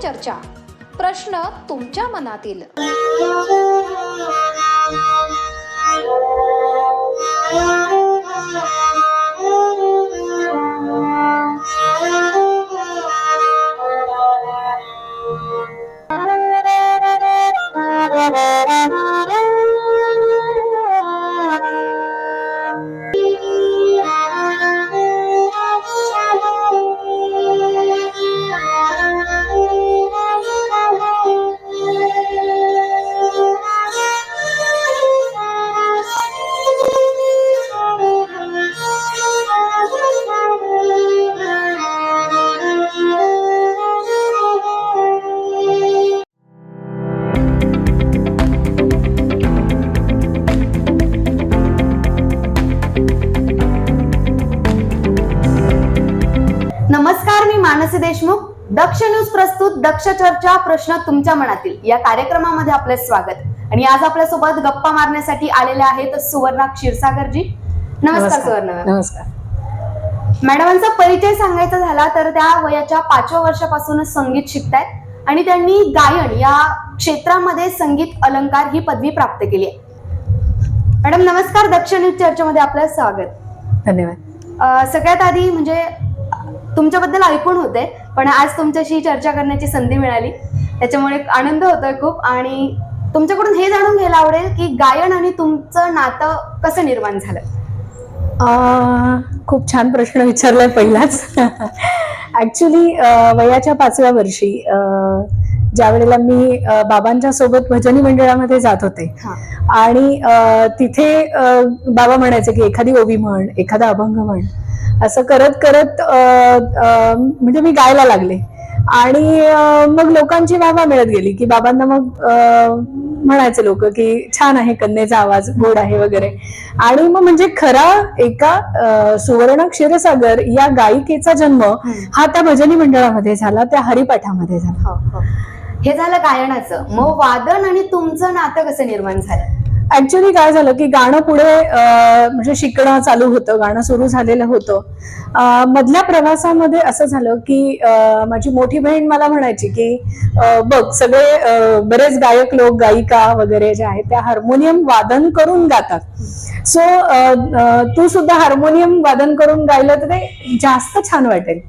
चर्चा. प्रश्न तुमच्या मनातील. दक्ष चर्चा प्रश्न तुमच्या मनातील. या कार्यक्रमामध्ये आपले स्वागत. आणि आज आपल्यासोबत गप्पा मारण्यासाठी आलेले आहेत सुवर्णा क्षीरसागरजी. नमस्कार सुवर्ण. नमस्कार. मॅडमांचा परिचय सांगायचा झाला तर त्या वयाच्या पाचव्या वर्षापासूनच संगीत शिकतायत आणि त्यांनी गायन या क्षेत्रामध्ये संगीत अलंकार ही पदवी प्राप्त केली आहे. मॅडम नमस्कार. दक्ष न्यूज चर्चेमध्ये आपलं स्वागत. धन्यवाद. सगळ्यात आधी म्हणजे तुमच्याबद्दल ऐकून होते. पण आज तुमच्याशी चर्चा करण्याची संधी मिळाली. त्याच्यामुळे आनंद होतोय खूप आणि तुमच्याकडून हे जाणून घ्यायला आवडेल की गायन आणि तुमचं नातं कसं निर्माण झालं? खूप छान प्रश्न विचारलाय पहिलाच. ऍक्च्युली वयाच्या पाचव्या वर्षी ज्या वेळेला मी बाबांच्या सोबत भजनी मंडळामध्ये जात होते. आणि तिथे बाबा म्हणायचे की एखादी ओवी म्हण एखादा अभंग म्हण. असं करत करत म्हणजे मी गायला लागले. आणि मग लोकांची वाहवा मिळत गेली की बाबांना मग म्हणायचे लोक की छान आहे कन्येचा आवाज गोड आहे वगैरे. आणि मग म्हणजे खरा एका सुवर्ण क्षीरसागर या गायिकेचा जन्म हा त्या भजनी मंडळामध्ये झाला त्या हरिपाठामध्ये झाला. हो, हो. हे झालं गायनाचं. मग वादन आणि तुमचं नातं कसं निर्माण झालं? ऍक्च्युली काय झालं की गाणं पुढे म्हणजे शिकणं चालू होतं गाणं सुरू झालेलं होतं. मधल्या प्रवासामध्ये असं झालं की माझी मोठी बहीण मला म्हणायची की बघ सगळे बरेच गायक लोक गायिका वगैरे जे आहेत त्या हार्मोनियम वादन करून गातात. सो तू सुद्धा हार्मोनियम वादन करून गायलं तर ते जास्त छान वाटेल.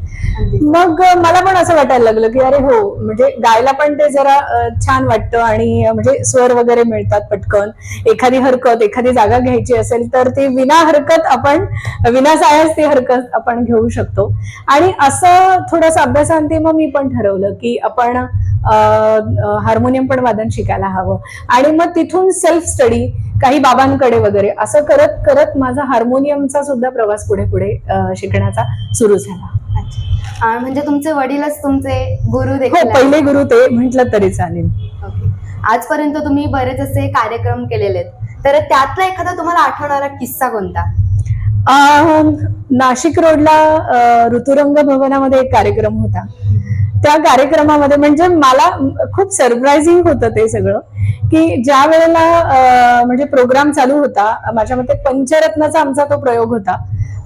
मग मला पण असं वाटायला लागलं की अरे हो म्हणजे गायला पण ते जरा छान वाटतं आणि म्हणजे स्वर वगैरे मिळतात पटकन. एखादी हरकत एखादी जागा घ्यायची असेल तर ती विना हरकत आपण विना सायास ती हरकत आपण घेऊ शकतो. आणि असं थोडंसं अभ्यासांती मग मी पण ठरवलं की आपण हार्मोनियम पण वादन शिकायला हवं. आणि मग तिथून सेल्फ स्टडी काही बाबांकडे वगैरे असं करत करत माझा हार्मोनियमचा सुद्धा प्रवास पुढे पुढे शिकण्याचा सुरू झाला. म्हणजे तुमचे वडीलच तुमचे गुरु हो. पहिले गुरु ते म्हटलं तरी चालेल. ओके. आजपर्यंत तुम्ही बरेच असे कार्यक्रम केलेले आहेत. तर त्यातला एखादा तुम्हाला आठवणारा किस्सा कोणता? नाशिक रोडला ऋतुरंग भवनामध्ये एक कार्यक्रम होता. त्या कार्यक्रमामध्ये म्हणजे मला खूप सरप्राइझिंग होतं ते सगळं की ज्या वेळेला म्हणजे प्रोग्राम चालू होता माझ्या मते पंचरत्नाचा आमचा तो प्रयोग होता.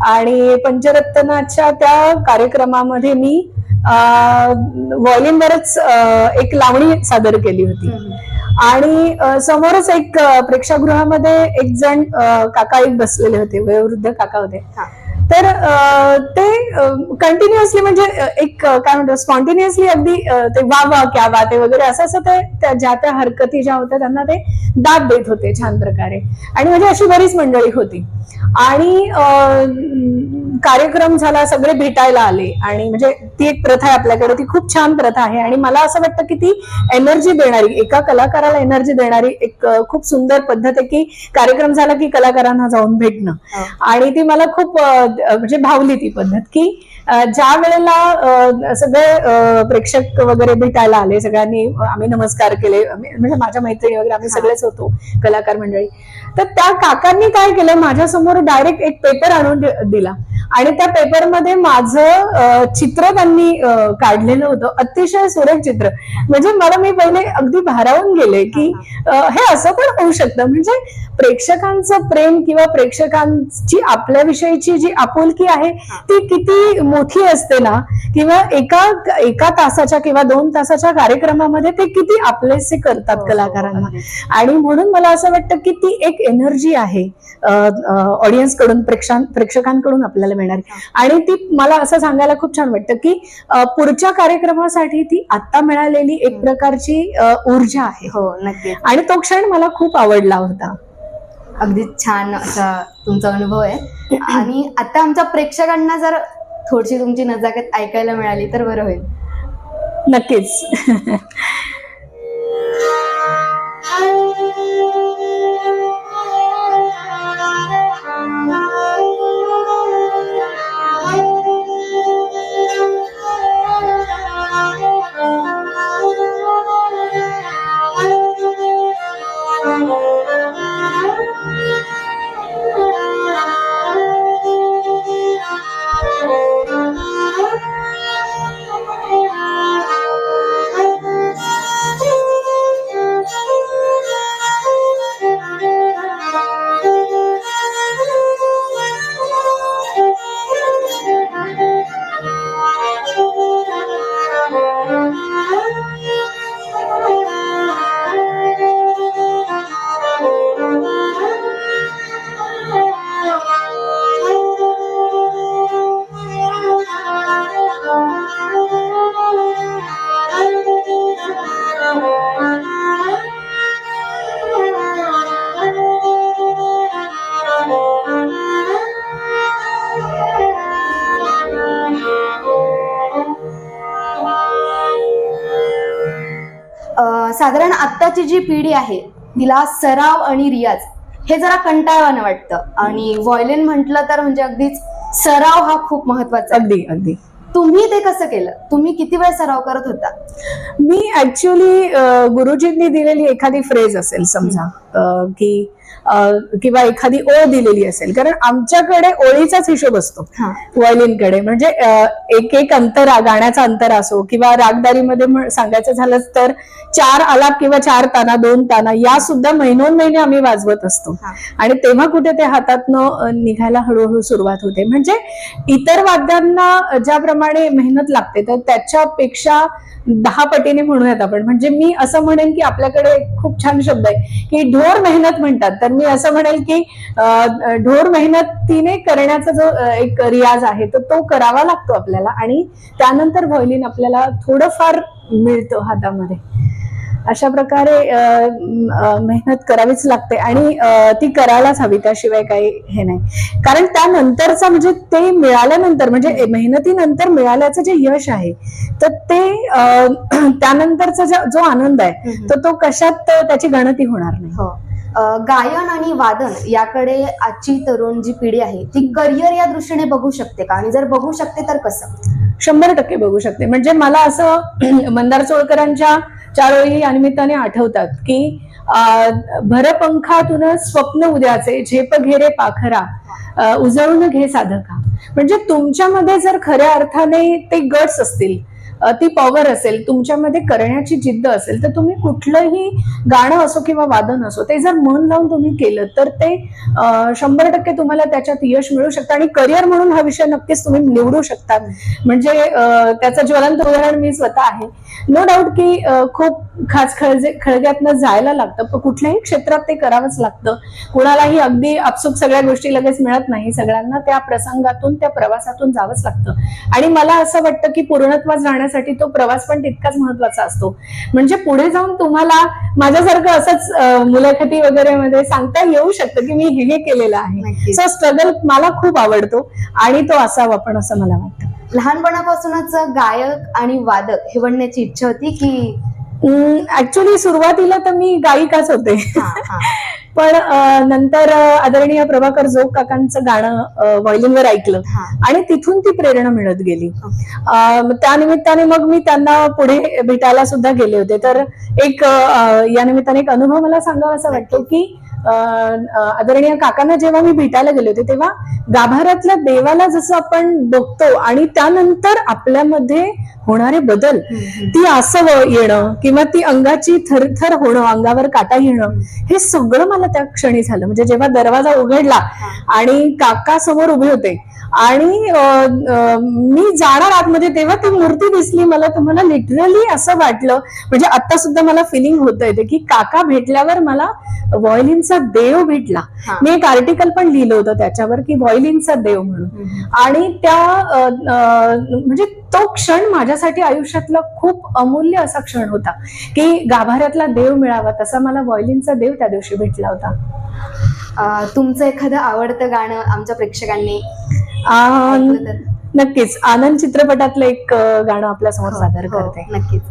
आणि पंचरत्नाच्या त्या कार्यक्रमामध्ये मी व्हॉल्यूमवरच एक लावणी सादर केली होती. आणि समोरच एक प्रेक्षागृहामध्ये एक जण काका एक बसलेले होते वयोवृद्ध काका होते. हा. तर ते कंटिन्युअसली म्हणजे एक काय म्हणतो स्पॉन्टिन्युअसली अगदी ते वा वा क्या बात आहे वगैरे असं असं ते त्या- ज्या त्या हरकती ज्या होत्या त्यांना ते दाद देत होते छान प्रकारे. आणि म्हणजे अशी बरीच मंडळी होती. आणि कार्यक्रम झाला सगळे भेटायला आले. आणि म्हणजे ती एक प्रथा आहे आपल्याकडे ती खूप छान प्रथा आहे. आणि मला असं वाटतं की ती एनर्जी देणारी एका कलाकाराला एनर्जी देणारी एक खूप सुंदर पद्धत आहे की कार्यक्रम झाला की कलाकारांना जाऊन भेटणं. हो. आणि ती मला खूप म्हणजे भावली ती पद्धत की ज्या वेळेला सगळे प्रेक्षक वगैरे भेटायला आले सगळ्यांनी आम्ही नमस्कार केले म्हणजे माझ्या मैत्रिणी वगैरे आम्ही. सगळेच होतो कलाकार मंडळी तर त्या काकांनी काय केलं? माझ्यासमोर डायरेक्ट एक पेपर आणून दिला. आणि त्या पेपरमध्ये माझं चित्र त्यांनी काढलेलं होतं. अतिशय सुरेख चित्र. म्हणजे मला मी पहिले अगदी भारावून गेले की हे असं पण होऊ शकतं. म्हणजे प्रेक्षकांचं प्रेम किंवा प्रेक्षकांची आपल्याविषयीची जी आपुलकी आहे ती किती मोठी असते ना? किंवा एका एका तासाच्या किंवा दोन तासाच्या कार्यक्रमामध्ये ते किती आपलेसे करतात हो, कलाकारांना. अगदीच. आणि म्हणून मला असं वाटतं की ती एक एनर्जी आहे ऑडियन्सकडून प्रेक्षां प्रेक्षकांकडून आपल्याला मिळणार. आणि ती मला असं सांगायला खूप छान वाटतं की पुढच्या कार्यक्रमासाठी ती आता मिळालेली एक प्रकारची ऊर्जा आहे. हो नक्कीच. आणि तो क्षण मला खूप आवडला होता. अगदी छान असा तुमचा अनुभव आहे. आणि आता आमच्या प्रेक्षकांना जर थोडीशी तुमची नजाकत ऐकायला मिळाली तर बरं होईल. नक्कीच. साधारण आत्ताची जी पिढी आहे तिला सराव आणि रियाज हे जरा कंटाळवानं वाटतं. आणि व्हायलिन म्हटलं तर म्हणजे अगदीच सराव हा खूप महत्त्वाचा अगदी अगदी. तुम्ही ते कसं केलं? तुम्ही किती वेळ सराव करत होता? मी ऍक्च्युली गुरुजींनी दिलेली एखादी फ्रेज असेल समजा की किंवा एखादी ओळ दिलेली असेल. कारण आमच्याकडे ओळीचाच हिशोब असतो. व्हायलिनकडे. म्हणजे एक एक अंतरा गाण्याचा अंतरा असो किंवा रागदारीमध्ये सांगायचं झालंच तर चार आलाप किंवा चार ताना दोन ताना या सुद्धा महिनोन महिने आम्ही वाजवत असतो. आणि तेव्हा कुठे ते हातातनं निघायला हळूहळू सुरुवात होते. म्हणजे इतर वाद्यांना ज्याप्रमाणे मेहनत लागते तर त्याच्यापेक्षा दहा पटीने म्हणूयात आपण. म्हणजे मी असं म्हणेन की आपल्याकडे खूप छान शब्द आहे की ढोर मेहनत म्हणतात. तर मी असं म्हणेल की ढोर मेहनतीने करण्याचा जो एक रियाज आहे तर तो करावा लागतो आपल्याला. आणि त्यानंतर व्हायलिन आपल्याला थोडंफार मिळतं हातामध्ये. अशा प्रकारे मेहनत करावीच लागते आणि ती करायलाच हवी. त्याशिवाय काही हे नाही. कारण त्यानंतरचा म्हणजे ते मिळाल्यानंतर म्हणजे मेहनतीनंतर मिळाल्याचं जे यश आहे तर ते त्यानंतरचा जो- आनंद आहे. तर तो कशात त्याची गणती होणार नाही. हो. गायन आणि वादन याकडे आजची तरुण जी पिढी आहे ती करिअर या दृष्टीने बघू शकते का? आणि जर बघू शकते तर कसं? शंभर टक्के बघू शकते. म्हणजे मला असं मंदार चोळकरांच्या चार ओळी या निमित्ताने आठवतात की भरपंखातून स्वप्न उद्याचे झेप घेरे पाखरा उजळून घे साधका. म्हणजे तुमच्यामध्ये जर खऱ्या अर्थाने ते गट्स असतील ती पॉवर असेल तुमच्यामध्ये करण्याची जिद्द असेल तर तुम्ही कुठलंही गाणं असो किंवा वादन असो ते जर मन लावून तुम्ही केलं तर ते शंभर टक्के तुम्हाला त्याच्यात यश मिळू शकतं आणि करिअर म्हणून हा विषय नक्कीच तुम्ही निवडू शकता. म्हणजे त्याचं ज्वलंत उदाहरण मी स्वतः आहे. नो डाऊट की खूप खास खळजे खळग्यातनं जायला लागतं. पण कुठल्याही क्षेत्रात ते करावंच लागतं. कुणालाही अगदी आपसूक सगळ्या गोष्टी लगेच मिळत नाही. सगळ्यांना त्या प्रसंगातून त्या प्रवासातून जावंच लागतं. आणि मला असं वाटतं की पूर्णत्वास जाण्यासाठी तो प्रवास पण तितकाच महत्त्वाचा असतो. म्हणजे पुढे जाऊन तुम्हाला माझ्यासारखं असंच मुलाखती वगैरे मध्ये सांगता येऊ शकतं की मी हे हे केलेलं आहे. सो स्ट्रगल मला खूप आवडतो आणि तो असावा पण असं मला वाटतं. लहानपणापासूनच गायक आणि वादक हे बनण्याची इच्छा होती की ऍक्च्युली सुरुवातीला तर मी गायिकाच होते. पण नंतर आदरणीय प्रभाकर जोग काकांचं गाणं व्हायलिनवर ऐकलं. आणि तिथून ती प्रेरणा मिळत गेली ओके. अं, त्या निमित्ताने मग मी त्यांना पुढे भेटायला सुद्धा गेले होते तर एक या निमित्ताने एक अनुभव मला सांगावा असा वाटतो की आदरणीय काकांना जेव्हा मी भेटायला गेले होते तेव्हा गाभाऱ्यातल्या देवाला जसं आपण बघतो आणि त्यानंतर आपल्यामध्ये होणारे बदल ती आसव येणं किंवा ती अंगाची थरथर होणं अंगावर काटा येणं हे सगळं मला त्या क्षणी झालं. म्हणजे जेव्हा दरवाजा उघडला आणि काका समोर उभे होते आणि मी जाणार आतमध्ये तेव्हा ती मूर्ती दिसली. मला तुम्हाला लिटरली असं वाटलं. म्हणजे आता सुद्धा मला फिलिंग होत येते की काका भेटल्यावर मला व्हायोलिनचा देव भेटला. हा. मी एक आर्टिकल पण लिहिलं होतं त्याच्यावर की व्हायोलिनचा देव म्हणून. आणि त्या म्हणजे तो क्षण माझ्यासाठी आयुष्यातला खूप अमूल्य असा क्षण होता की गाभाऱ्यातला देव मिळावा तसा मला व्हायोलिनचा देव त्या दिवशी भेटला होता. तुमचं एखादं आवडतं गाणं आमच्या प्रेक्षकांनी? नक्कीच. आनंद चित्रपटातलं एक गाणं आपल्यासमोर सादर हो, करते. नक्कीच.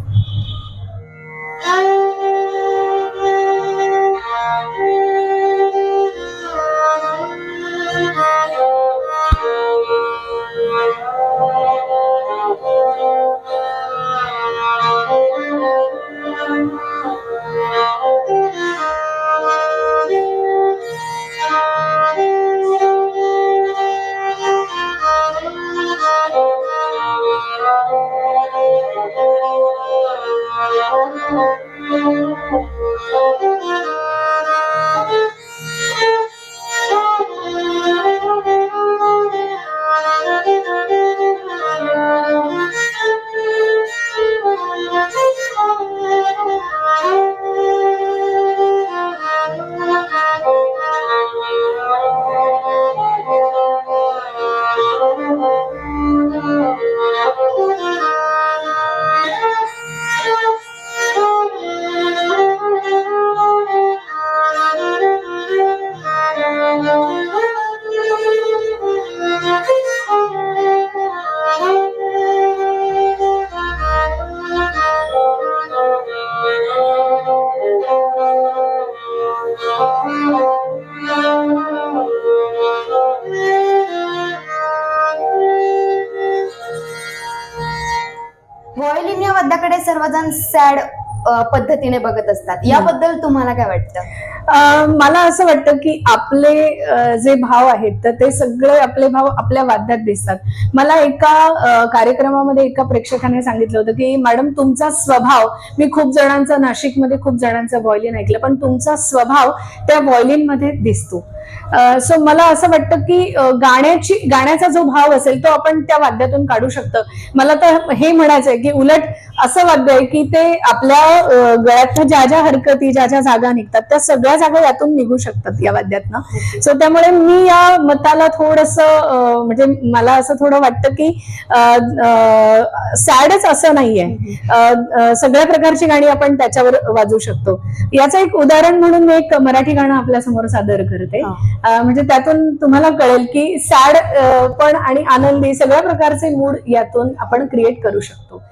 व्हायोलिन या वाद्याकडे सर्वजण सॅड पद्धतीने बघत असतात. याबद्दल तुम्हाला काय वाटतं? मला असं वाटतं की आपले जे भाव आहेत तर ते सगळे आपले भाव आपल्या वाद्यात दिसतात. मला एका कार्यक्रमामध्ये एका प्रेक्षकाने सांगितलं होतं की मॅडम तुमचा स्वभाव मी खूप जणांचा नाशिकमध्ये खूप जणांचं व्हॉयलिन ऐकलं पण तुमचा स्वभाव त्या व्हायोलिनमध्ये दिसतो. सो मला असं वाटतं की गाण्याची गाण्याचा जो भाव असेल तो आपण त्या वाद्यातून काढू शकतो. मला तर हे म्हणायचंय की उलट असं वाद्य आहे की ते आपल्या गळ्यातल्या ज्या ज्या हरकती ज्या ज्या जागा निघतात त्या सगळ्या जागा यातून निघू शकतात या वाद्यातनं. सो त्यामुळे मी या मताला थोडस म्हणजे मला असं थोडं वाटतं की सॅडच असं नाहीये. सगळ्या प्रकारची गाणी आपण त्याच्यावर वाजवू शकतो. याचं एक उदाहरण म्हणून मी एक मराठी गाणं आपल्यासमोर सादर करते. म्हणजे त्यातून तुम्हाला कळेल की सॅड पण आणि आनंदी सगळ्या प्रकारचे मूड यातून आपण क्रिएट करू शकतो.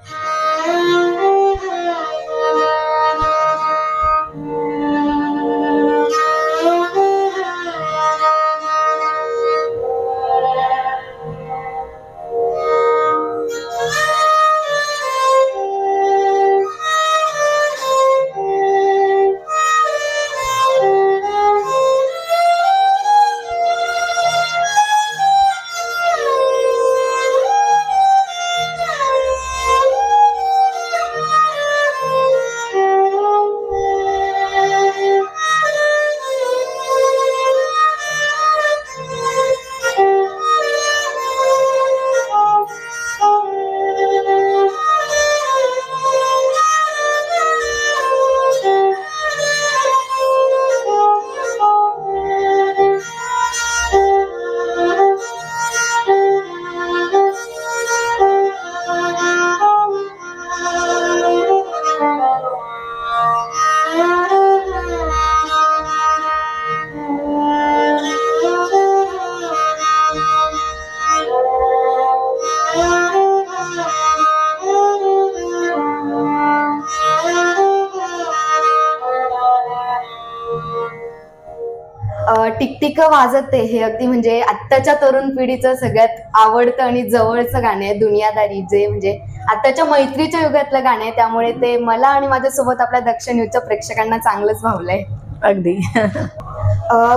अं, टिकटिक वाजते हे अगदी म्हणजे आत्ताच्या तरुण पिढीचं सगळ्यात आवडतं आणि जवळचं गाणं आहे दुनियादारी. जे म्हणजे आताच्या मैत्रीच्या युगातलं गाणं आहे. त्यामुळे ते मला आणि माझ्यासोबत आपल्या दक्ष न्यूजच्या प्रेक्षकांना चांगलंच भावलंय. अगदी.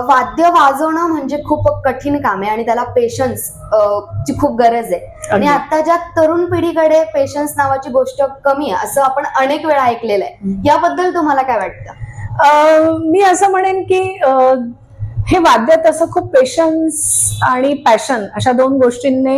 वाद्य वाजवणं म्हणजे खूप कठीण काम आहे आणि त्याला पेशन्स ची खूप गरज आहे. आणि अगदी. आताच्या तरुण पिढीकडे पेशन्स नावाची गोष्ट कमी आहे असं आपण अनेक वेळा ऐकलेलं आहे. याबद्दल तुम्हाला काय वाटतं? अं, मी असं म्हणेन की हे वाद्य तसं खूप पेशन्स आणि पॅशन अशा दोन गोष्टींनी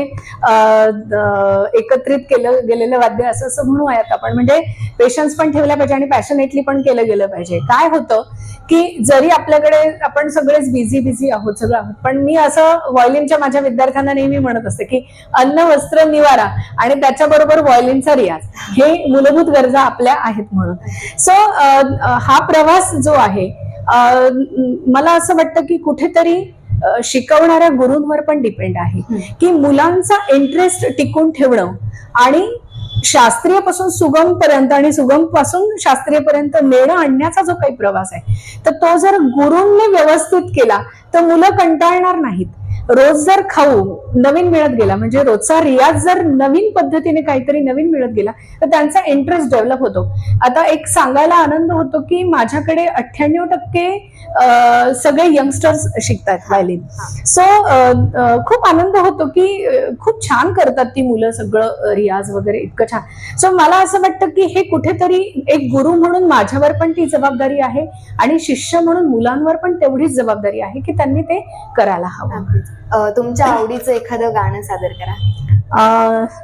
एकत्रित केलं गेलेलं वाद्य असं असं म्हणूयात आपण. म्हणजे पेशन्स पण ठेवला पाहिजे आणि पॅशनेटली पण केलं गेलं पाहिजे. काय होतं की जरी आपल्याकडे आपण सगळेच बिझी बिझी आहोत सगळं आहोत पण मी असं व्हॉयलिनच्या माझ्या विद्यार्थ्यांना नेहमी म्हणत असते की अन्न वस्त्र निवारा आणि त्याच्याबरोबर व्हॉयलिनचा रियाज हे मूलभूत गरजा आपल्या आहेत म्हणून. सो हा प्रवास जो आहे मला असं वाटतं की कुठेतरी शिकवणाऱ्या गुरूंवर पण डिपेंड आहे. की मुलांचा इंटरेस्ट टिकून ठेवणं आणि शास्त्रीयपासून सुगम पर्यंत आणि सुगमपासून शास्त्रीय पर्यंत नेणं आणण्याचा जो काही प्रवास आहे तर तो जर गुरूंनी व्यवस्थित केला तर मुलं कंटाळणार नाहीत रोज जर खाऊ नवीन मिळत गेला म्हणजे रोजचा रियाज जर नवीन पद्धतीने काहीतरी नवीन मिळत गेला तर त्यांचा इंटरेस्ट डेव्हलप होतो. आता एक सांगायला आनंद होतो की माझ्याकडे अठ्ठ्याण्णव टक्के सगळे यंगस्टर्स शिकतात व्हायलिन सो खूप आनंद होतो की खूप छान करतात ती मुलं सगळं रियाज वगैरे इतकं छान. सो मला असं वाटतं की हे कुठेतरी एक गुरु म्हणून माझ्यावर पण ती जबाबदारी आहे आणि शिष्य म्हणून मुलांवर पण तेवढीच जबाबदारी आहे की त्यांनी ते करायला हवं. तुमच्या आवडीचं एखादं गाणं सादर करा.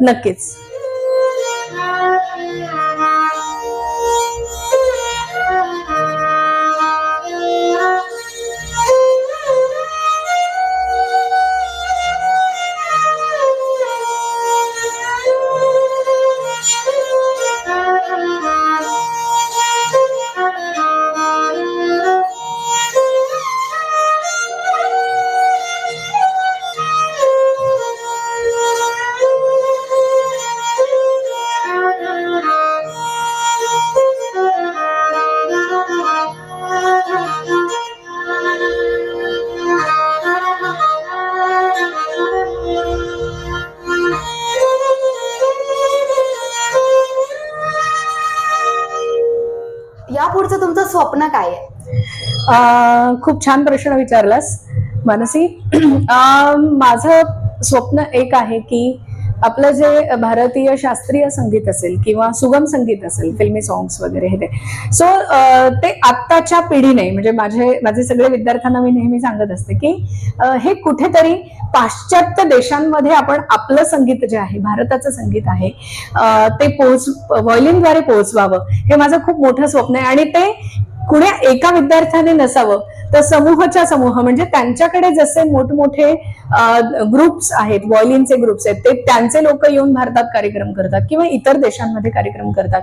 नक्कीच. खूप छान प्रश्न विचारलास मानसी. माझं स्वप्न एक आहे की आपलं जे भारतीय शास्त्रीय संगीत असेल किंवा सुगम संगीत असेल फिल्मी सॉंग्स वगैरे हे ते. सो ते आत्ताच्या पिढीने म्हणजे माझे माझे सगळे विद्यार्थ्यांना मी नेहमी सांगत असते की हे कुठेतरी पाश्चात्य देशांमध्ये आपण आपलं संगीत जे आहे भारताचं संगीत आहे ते पोहोच व्हॉयलिनद्वारे पोहोचवावं हे माझं खूप मोठं स्वप्न आहे. आणि ते कुण्या एका विद्यार्थ्याने नसावं तर समूहाच्या समूह म्हणजे त्यांच्याकडे जसे मोठमोठे ग्रुप्स आहेत व्हॉलिनचे ग्रुप्स आहेत ते त्यांचे लोक येऊन भारतात कार्यक्रम करतात किंवा इतर देशांमध्ये कार्यक्रम करतात.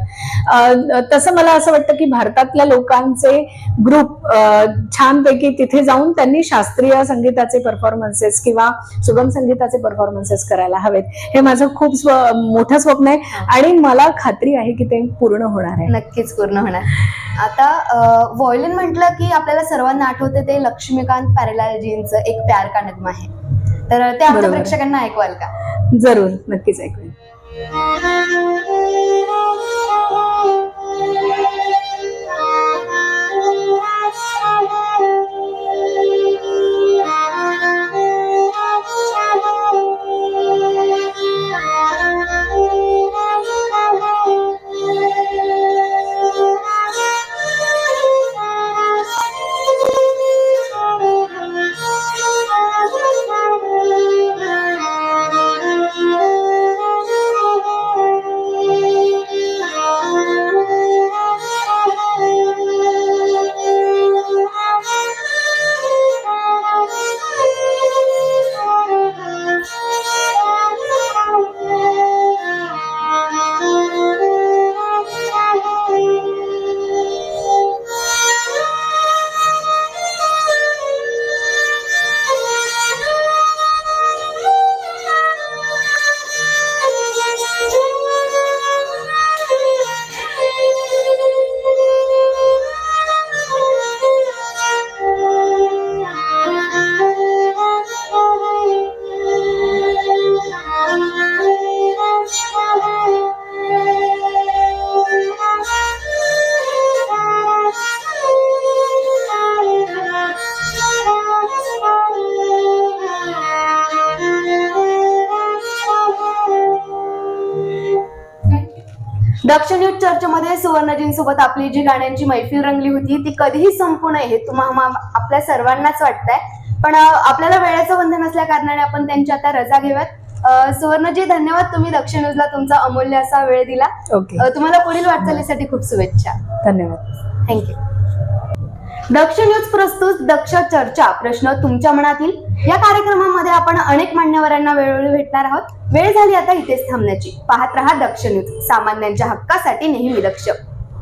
तसं मला असं वाटतं की भारतातल्या लोकांचे ग्रुप छानपैकी तिथे जाऊन त्यांनी शास्त्रीय संगीताचे परफॉर्मन्सेस किंवा सुगम संगीताचे परफॉर्मन्सेस करायला हवेत. हे माझं खूप स्व मोठं स्वप्न आहे आणि मला खात्री आहे की ते पूर्ण होणार आहे. नक्कीच पूर्ण होणार. आता व्हॉयलिन म्हटलं की आपल्याला सर्वांना आठवते ते लक्ष्मीकांत पॅरेलालजींचं एक प्यार का नगमा आहे. तर ते आमच्या बरोबर. प्रेक्षकांना ऐकवाल का जरूर नक्कीच ऐकूया दक्ष न्यूज चर्चेमध्ये सुवर्णजींसोबत आपली जी गाण्यांची मैफिल रंगली होती ती कधीही संपू नये हे तुम्हा आपल्या सर्वांनाच वाटतंय. पण आपल्याला वेळेचं बंधन असल्या कारणाने आपण त्यांची आता रजा घेऊयात. सुवर्णजी धन्यवाद तुम्ही दक्ष न्यूजला तुमचा अमूल्य असा वेळ दिला. तुम्हाला पुढील वाटचालीसाठी खूप शुभेच्छा. धन्यवाद. थँक्यू. दक्ष न्यूज प्रस्तुत दक्ष चर्चा प्रश्न तुमच्या मनातील. या कार्यक्रमामध्ये आपण अनेक मान्यवरांना वेळोवेळी भेटणार आहोत. वेळ झाली आता इथेच थांबण्याची. पाहत रहा दक्ष न्यूज. सामान्यांच्या हक्कासाठी नेहमी लक्ष